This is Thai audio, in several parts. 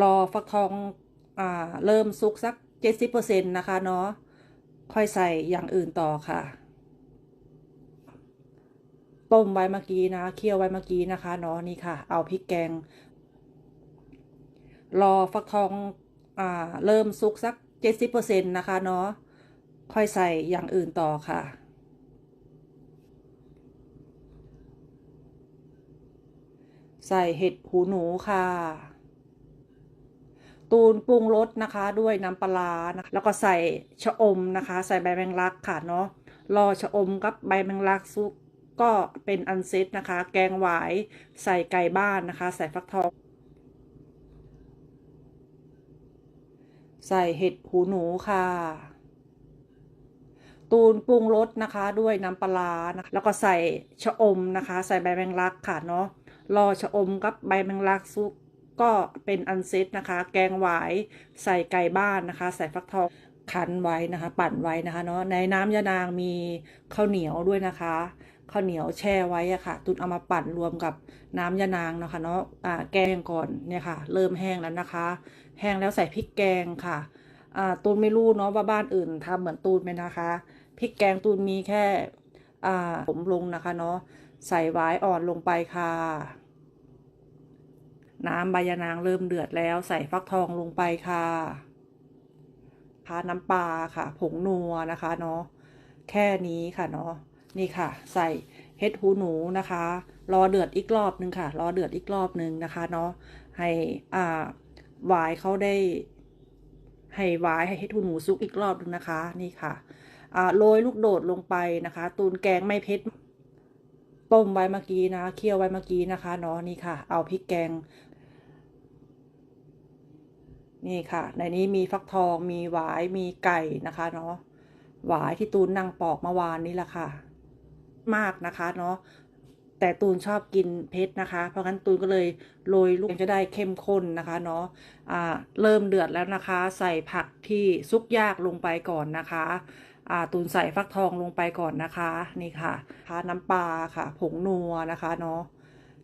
รอฟักทองอ่าเริ่มสุกสักเจ็ดสิบเปอร์เซ็นต์นะคะเนาะค่อยใส่อย่างอื่นต่อค่ะ ต้มไว้เมื่อกี้นะเคี่ยวไว้เมื่อกี้นะคะเนาะนี่ค่ะ เอาพริกแกง รอฟักทองอ่าเริ่มสุกสักเจ็ดสิบเปอร์เซ็นต์นะคะเนาะค่อยใส่อย่างอื่นต่อค่ะใส่เห็ดหูหนูค่ะ ตูนปรุงรสนะคะ ด้วยน้ำปลานะคะแล้วก็ใส่ชะอมนะคะ ใส่ใบแมงลักค่ะเนาะรอชะอมกับใบแมงลักซุกก็เป็นอันเซตนะคะ แกงหวายใส่ไก่บ้านนะคะ ใส่ฟักทอง ใส่เห็ดหูหนูค่ะ ตูนปรุงรสนะคะ ด้วยน้ำปลานะคะแล้วก็ใส่ชะอมนะคะ ใส่ใบแมงลักค่ะเนาะรอชะอมกับใบแมงลักซุก ก็เป็นอันเซตนะคะ แกงหวายใส่ไก่บ้านนะคะ ใส่ฟักทองคั้นไว้นะคะ ปั่นไว้นะคะเนาะในน้ำยานางมีข้าวเหนียวด้วยนะคะข้าวเหนียวแช่ไว้อะค่ะ ตุนเอามาปั่นรวมกับน้ำยานางนะคะเนาะอ่าแกงก่อนเนี่ยค่ะ เริ่มแห้งแล้วนะคะ แห้งแล้วใส่พริกแกงค่ะอ่าตูนไม่รู้เนาะว่าบ้านอื่นทำเหมือนตูนไหมนะคะพริกแกงตูนมีแค่อ่าผมลงนะคะเนาะใส่ไว้อ่อนลงไปค่ะ น้ำใบยะนางเริ่มเดือดแล้วใส่ฟักทองลงไปค่ะพาน้ำปลาค่ะ ผงนัวนะคะเนาะแค่นี้ค่ะเนาะนี่ค่ะ ใส่เห็ดหูหนูนะคะ รอเดือดอีกรอบนึงค่ะ รอเดือดอีกรอบนึงนะคะเนาะให้อ่าหวายเขาได้ให้หวายให้เห็ดหูหนูซุกอีกรอบนึงนะคะ นี่ค่ะอ่าโรยลูกโดดลงไปนะคะ ตูนแกงไม่เผ็ด ต้มไว้เมื่อกี้นะเคี่ยวไว้เมื่อกี้นะคะเนาะนี่ค่ะ เอาพริกแกง นี่ค่ะ ในนี้มีฟักทองมีหวายมีไก่นะคะเนาะหวายที่ตูนนั่งปอกเมื่อวานนี้แหละค่ะ มากนะคะเนาะแต่ตูนชอบกินเผ็ดนะคะ เพราะงั้นตูนก็เลยโรยลูกจะได้เข้มข้นนะคะเนาะอ่าเริ่มเดือดแล้วนะคะ ใส่ผักที่ซุกยากลงไปก่อนนะคะ ตูนใส่ฟักทองลงไปก่อนนะคะนี่ค่ะทาน้ำปลาค่ะ ผงนัวนะคะเนาะ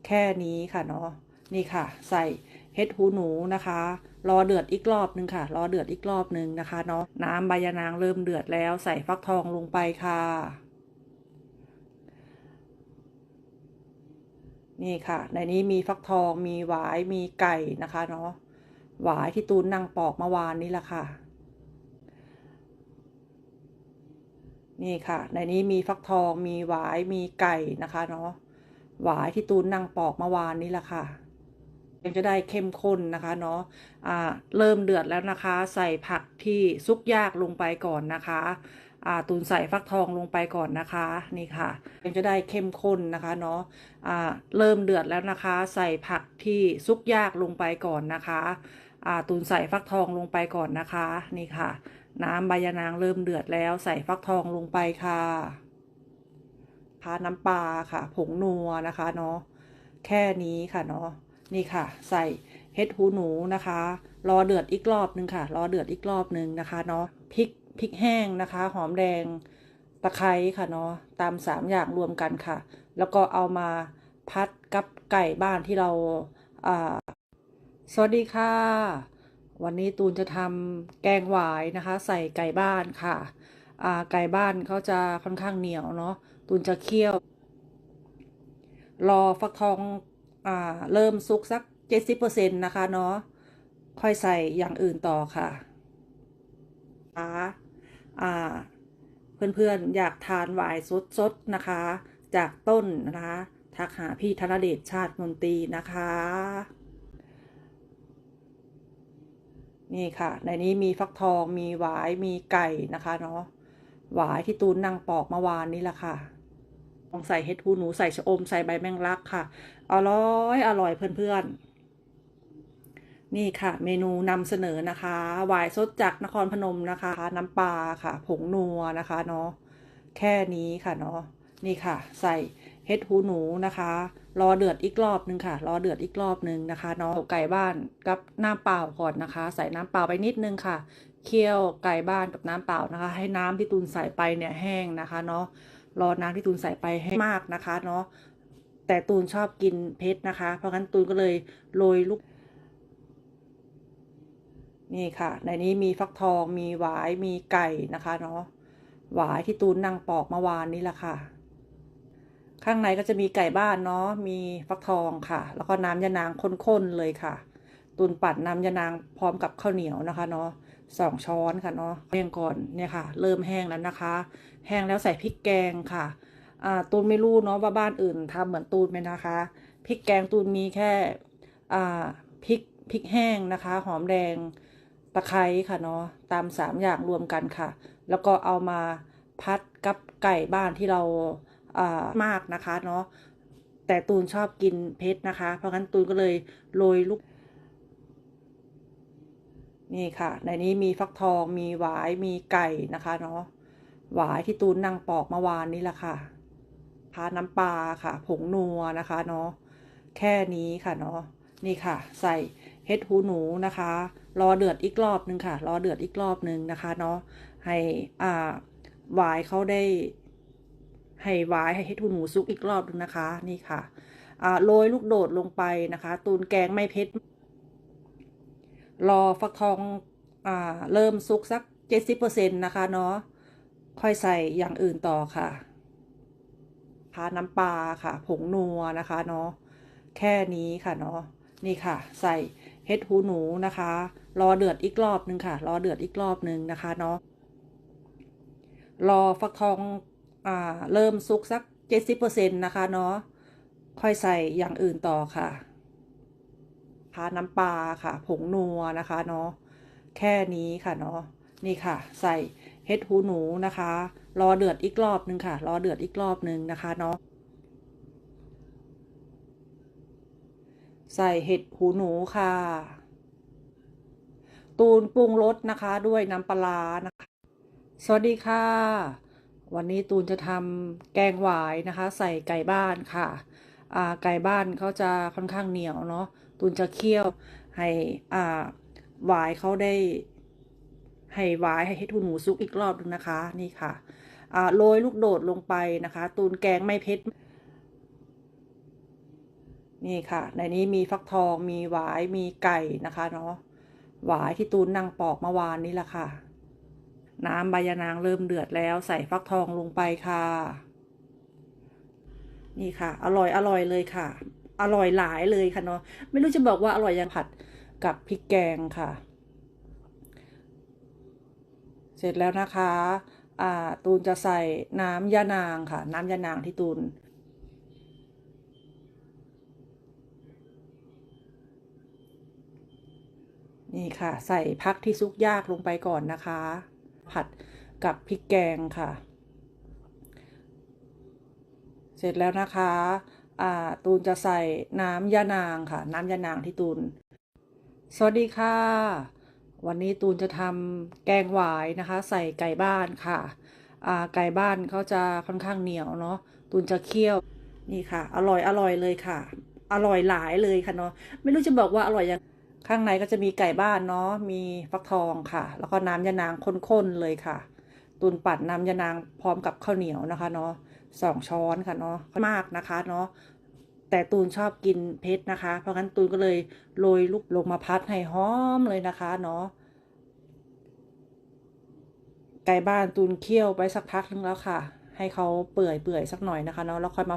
แค่นี้ค่ะเนาะนี่ค่ะ ใส่เห็ดหูหนูนะคะ รอเดือดอีกรอบนึงค่ะ รอเดือดอีกรอบนึงนะคะเนาะน้ำใบยะนางเริ่มเดือดแล้วใส่ฟักทองลงไปค่ะนี่ค่ะ ในนี้มีฟักทอง มีหวาย มีไก่นะคะเนาะ หวายที่ตูนนั่งปอกเมื่อวานนี้แหละค่ะ นี่ค่ะ ในนี้มีฟักทองมีหวายมีไก่นะคะเนาะหวายที่ตูนนั่งปอกเมื่อวานนี้แหละค่ะยังจะได้เข้มข้นนะคะเนาะอ่าเริ่มเดือดแล้วนะคะ ใส่ผักที่ซุกยากลงไปก่อนนะคะอ่าตูนใส่ฟักทองลงไปก่อนนะคะนี่ค่ะยังจะได้เข้มข้นนะคะเนาะอ่าเริ่มเดือดแล้วนะคะ ใส่ผักที่ซุกยากลงไปก่อนนะคะอ่าตูนใส่ฟักทองลงไปก่อนนะคะนี่ค่ะ น้ำใบยะนางเริ่มเดือดแล้วใส่ฟักทองลงไปค่ะพาน้ำปลาค่ะ ผงนัวนะคะเนาะแค่นี้ค่ะเนาะนี่ค่ะ ใส่เห็ดหูหนูนะคะ รอเดือดอีกรอบนึงค่ะ รอเดือดอีกรอบนึงนะคะเนาะพริกพริกแห้งนะคะ หอมแดงตะไคร้ค่ะเนาะตามสามอย่างรวมกันค่ะ แล้วก็เอามาพัดกับไก่บ้านที่เราอ่าสวัสดีค่ะ วันนี้ตูนจะทำแกงหวายนะคะ ใส่ไก่บ้านค่ะอ่าไก่บ้านเขาจะค่อนข้างเหนียวเนาะตูนจะเคี่ยว รอฟักทองอ่าเริ่มสุกสักเจ็ดสิบเปอร์เซ็นต์นะคะเนาะค่อยใส่อย่างอื่นต่อค่ะอ่าอ่าเพื่อนๆอยากทานหวายสดๆนะคะ จากต้นนะคะทักหาพี่ธนเดชชาติมนตรีนะคะ นี่ค่ะ ในนี้มีฟักทองมีหวายมีไก่นะคะเนาะหวายที่ตูนนั่งปอกเมื่อวานนี้แหละค่ะลองใส่เห็ดหูหนูใส่ชะอมใส่ใบแมงลักค่ะ อร่อยอร่อยเพื่อนๆ นี่ค่ะ เมนูนำเสนอนะคะหวายสดจากนครพนมนะคะ น้ำปลาค่ะ ผงนัวนะคะเนาะแค่นี้ค่ะเนาะนี่ค่ะ ใส่เห็ดหูหนูนะคะ รอเดือดอีกรอบนึงค่ะ รอเดือดอีกรอบนึงนะคะเนาะไก่บ้านกับน้ำเปล่าก่อนนะคะ ใส่น้ำเปล่าไปนิดนึงค่ะ เคี่ยวไก่บ้านกับน้ำเปล่านะคะ ให้น้ำที่ตูนใส่ไปเนี่ยแห้งนะคะเนาะ รอน้ำที่ตูนใส่ไปให้มากนะคะเนาะ แต่ตูนชอบกินเผ็ดนะคะ เพราะงั้นตูนก็เลยโรยลูก นี่ค่ะ ในนี้มีฟักทอง มีหวาย มีไก่นะคะเนาะ หวายที่ตูนนั่งปอกเมื่อวานนี้แหละค่ะ ข้างในก็จะมีไก่บ้านเนาะ มีฟักทองค่ะ แล้วก็น้ำยานางข้นๆเลยค่ะตูนปัดน้ำยานางพร้อมกับข้าวเหนียวนะคะเนาะสองช้อนค่ะเนาะแห้งก่อนเนี่ยค่ะ เริ่มแห้งแล้วนะคะ แห้งแล้วใส่พริกแกงค่ะอ่าตูนไม่รู้เนาะว่าบ้านอื่นทำเหมือนตูนไหมนะคะพริกแกงตูนมีแค่อ่าพริกพริกแห้งนะคะ หอมแดงตะไคร้ค่ะเนาะตามสามอย่างรวมกันค่ะ แล้วก็เอามาพัดกับไก่บ้านที่เรา มากนะคะเนาะแต่ตูนชอบกินเผ็ดนะคะ เพราะงั้นตูนก็เลยโรยลูกนี่ค่ะ ในนี้มีฟักทองมีหวายมีไก่นะคะเนาะหวายที่ตูนนั่งปอกเมื่อวานนี้แหละค่ะพาน้ำปลาค่ะ ผงนัวนะคะเนาะแค่นี้ค่ะเนาะนี่ค่ะ ใส่เห็ดหูหนูนะคะ รอเดือดอีกรอบนึงค่ะ รอเดือดอีกรอบนึงนะคะเนาะให้อ่าหวายเขาได้ ให้หวายให้เห็ดหูหนูสุกอีกรอบนึงนะคะ นี่ค่ะอ่าโรยลูกโดดลงไปนะคะ ตูนแกงไม่เผ็ดรอฟักทองอ่าเริ่มสุกสักเจ็ดสิบเปอร์เซ็นต์นะคะเนาะค่อยใส่อย่างอื่นต่อค่ะพาน้ำปลาค่ะ ผงนัวนะคะเนาะแค่นี้ค่ะเนาะนี่ค่ะ ใส่เห็ดหูหนูนะคะ รอเดือดอีกรอบนึงค่ะ รอเดือดอีกรอบนึงนะคะเนาะรอฟักทอง อ่าเริ่มสุกสักเจ็ดสิบเปอร์เซ็นต์นะคะเนาะค่อยใส่อย่างอื่นต่อค่ะพาน้ำปลาค่ะ ผงนัวนะคะเนาะแค่นี้ค่ะเนาะนี่ค่ะ ใส่เห็ดหูหนูนะคะ รอเดือดอีกรอบนึงค่ะ รอเดือดอีกรอบนึงนะคะเนาะใส่เห็ดหูหนูค่ะ ตูนปรุงรสนะคะด้วยน้ำปลานะคะ สวัสดีค่ะ วันนี้ตูนจะทำแกงหวายนะคะ ใส่ไก่บ้านค่ะอ่าไก่บ้านเขาจะค่อนข้างเหนียวเนาะตูนจะเคี่ยวให้อ่าหวายเขาได้ ให้หวายให้เห็ดหูหนูสุกอีกรอบนึงนะคะนี่ค่ะอ่าโรยลูกโดดลงไปนะคะ ตูนแกงไม่เผ็ดนี่ค่ะ ในนี้มีฟักทองมีหวายมีไก่นะคะเนาะหวายที่ตูนนั่งปอกเมื่อวานนี้แหละค่ะ น้ำใบยะนางเริ่มเดือดแล้วใส่ฟักทองลงไปค่ะ นี่ค่ะ อร่อยอร่อยเลยค่ะ อร่อยหลายเลยค่ะเนาะไม่รู้จะบอกว่าอร่อยยังผัดกับพริกแกงค่ะ เสร็จแล้วนะคะอ่าตูนจะใส่น้ำยานางค่ะ น้ำยานางที่ตูนนี่ค่ะ ใส่พักที่ซุกยากลงไปก่อนนะคะ ผัดกับพริกแกงค่ะ เสร็จแล้วนะคะอ่าตูนจะใส่น้ำยานางค่ะ น้ำยานางที่ตูน สวัสดีค่ะ วันนี้ตูนจะทำแกงหวายนะคะ ใส่ไก่บ้านค่ะอ่าไก่บ้านเขาจะค่อนข้างเหนียวเนาะตูนจะเคี่ยวนี่ค่ะ อร่อยอร่อยเลยค่ะ อร่อยหลายเลยค่ะเนาะไม่รู้จะบอกว่าอร่อยยัง ข้างในก็จะมีไก่บ้านเนาะ มีฟักทองค่ะ แล้วก็น้ำยานางข้นๆเลยค่ะตูนปัดน้ำยานางพร้อมกับข้าวเหนียวนะคะเนาะสองช้อนค่ะเนาะ มากนะคะเนาะ แต่ตูนชอบกินเผ็ดนะคะ เพราะงั้นตูนก็เลยโรยลูกลงมาพัดให้หอมเลยนะคะเนาะ ไก่บ้านตูนเคี่ยวไปสักพักนึงแล้วค่ะ ให้เขาเปื่อยเปื่อยสักหน่อยนะคะเนาะ แล้วค่อยมา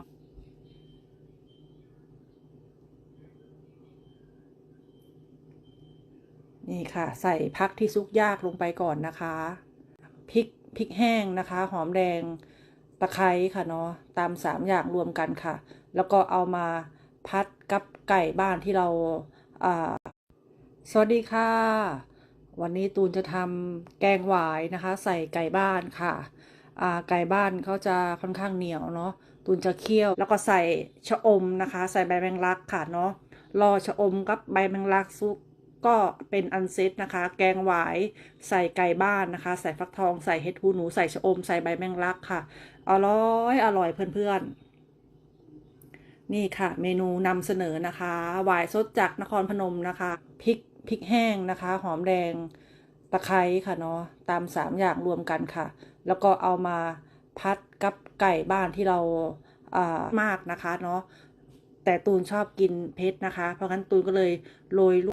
นี่ค่ะ ใส่พักที่ซุกยากลงไปก่อนนะคะพริกพริกแห้งนะคะ หอมแดงตะไคร้ค่ะเนาะตามสามอย่างรวมกันค่ะ แล้วก็เอามาพัดกับไก่บ้านที่เราอ่าสวัสดีค่ะ วันนี้ตูนจะทำแกงหวายนะคะ ใส่ไก่บ้านค่ะอ่าไก่บ้านเขาจะค่อนข้างเหนียวเนาะตูนจะเคี่ยว แล้วก็ใส่ชะอมนะคะ ใส่ใบแมงลักค่ะเนาะรอชะอมกับใบแมงลักสุก ก็เป็นอันเซตนะคะ แกงหวายใส่ไก่บ้านนะคะ ใส่ฟักทองใส่เห็ดหูหนูใส่ชะอมใส่ใบแมงลักค่ะ อร่อยอร่อยเพื่อนๆ นี่ค่ะ เมนูนำเสนอนะคะหวายสดจากนครพนมนะคะพริกพริกแห้งนะคะ หอมแดงตะไคร้ค่ะเนาะตามสามอย่างรวมกันค่ะ แล้วก็เอามาพัดกับไก่บ้านที่เราอ่ามากนะคะเนาะแต่ตูนชอบกินเผ็ดนะคะ เพราะงั้นตูนก็เลยโรยลูก